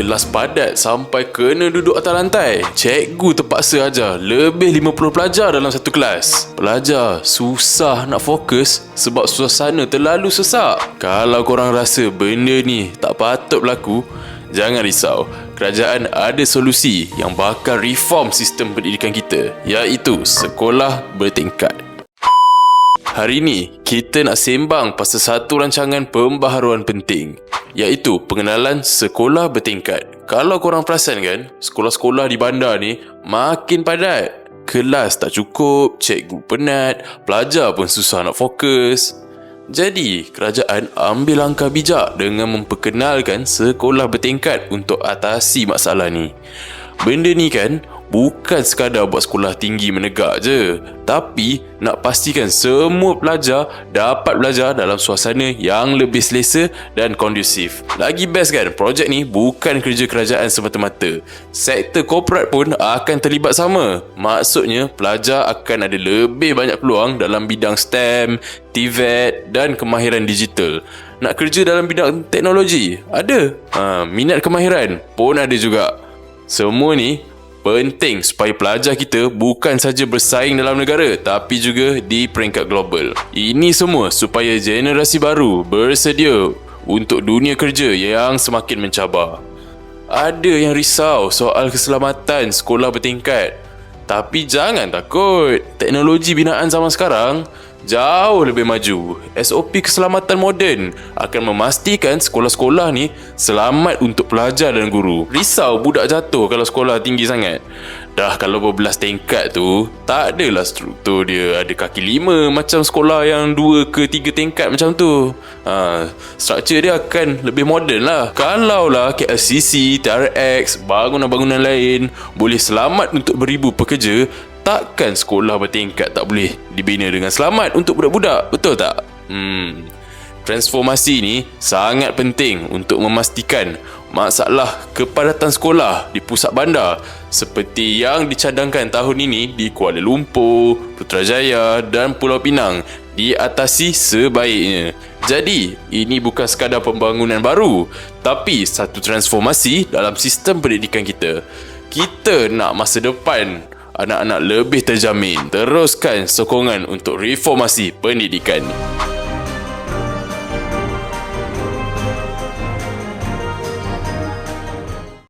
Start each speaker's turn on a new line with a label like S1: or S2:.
S1: Kelas padat sampai kena duduk atas lantai. Cikgu terpaksa ajar lebih 50 pelajar dalam satu kelas. Pelajar susah nak fokus sebab suasana terlalu sesak. Kalau korang rasa benda ni tak patut berlaku, jangan risau. Kerajaan ada solusi yang bakal reform sistem pendidikan kita, iaitu sekolah bertingkat. Hari ini, kita nak sembang pasal satu rancangan pembaharuan penting iaitu pengenalan sekolah bertingkat. Kalau korang perasan kan, sekolah-sekolah di bandar ni makin padat. Kelas tak cukup, cikgu penat, pelajar pun susah nak fokus. Jadi, kerajaan ambil langkah bijak dengan memperkenalkan sekolah bertingkat untuk atasi masalah ni. Benda ni kan bukan sekadar buat sekolah tinggi menegak je. Tapi nak pastikan semua pelajar dapat belajar dalam suasana yang lebih selesa dan kondusif. Lagi best kan projek ni bukan kerja kerajaan semata-mata. Sektor korporat pun akan terlibat sama. Maksudnya pelajar akan ada lebih banyak peluang dalam bidang STEM, TVET dan kemahiran digital. Nak kerja dalam bidang teknologi? Ada. Ha, minat kemahiran pun ada juga. Semua ni penting supaya pelajar kita bukan saja bersaing dalam negara tapi juga di peringkat global. Ini semua supaya generasi baru bersedia untuk dunia kerja yang semakin mencabar. Ada yang risau soal keselamatan sekolah bertingkat. Tapi jangan takut. Teknologi binaan zaman sekarang jauh lebih maju. SOP keselamatan moden akan memastikan sekolah-sekolah ni selamat untuk pelajar dan guru. Risau budak jatuh kalau sekolah tinggi sangat. Dah kalau berbelas tingkat tu, tak adalah struktur dia ada kaki lima macam sekolah yang dua ke tiga tingkat macam tu. Ha, struktur dia akan lebih moden lah. Kalau lah KLCC, TRX, bangunan-bangunan lain boleh selamat untuk beribu pekerja, takkan sekolah bertingkat tak boleh dibina dengan selamat untuk budak-budak, betul tak? Hmm. Transformasi ni sangat penting untuk memastikan masalah kepadatan sekolah di pusat bandar seperti yang dicadangkan tahun ini di Kuala Lumpur, Putrajaya dan Pulau Pinang diatasi sebaiknya. Jadi, ini bukan sekadar pembangunan baru, tapi satu transformasi dalam sistem pendidikan kita. Kita nak masa depan anak-anak lebih terjamin. Teruskan sokongan untuk reformasi pendidikan.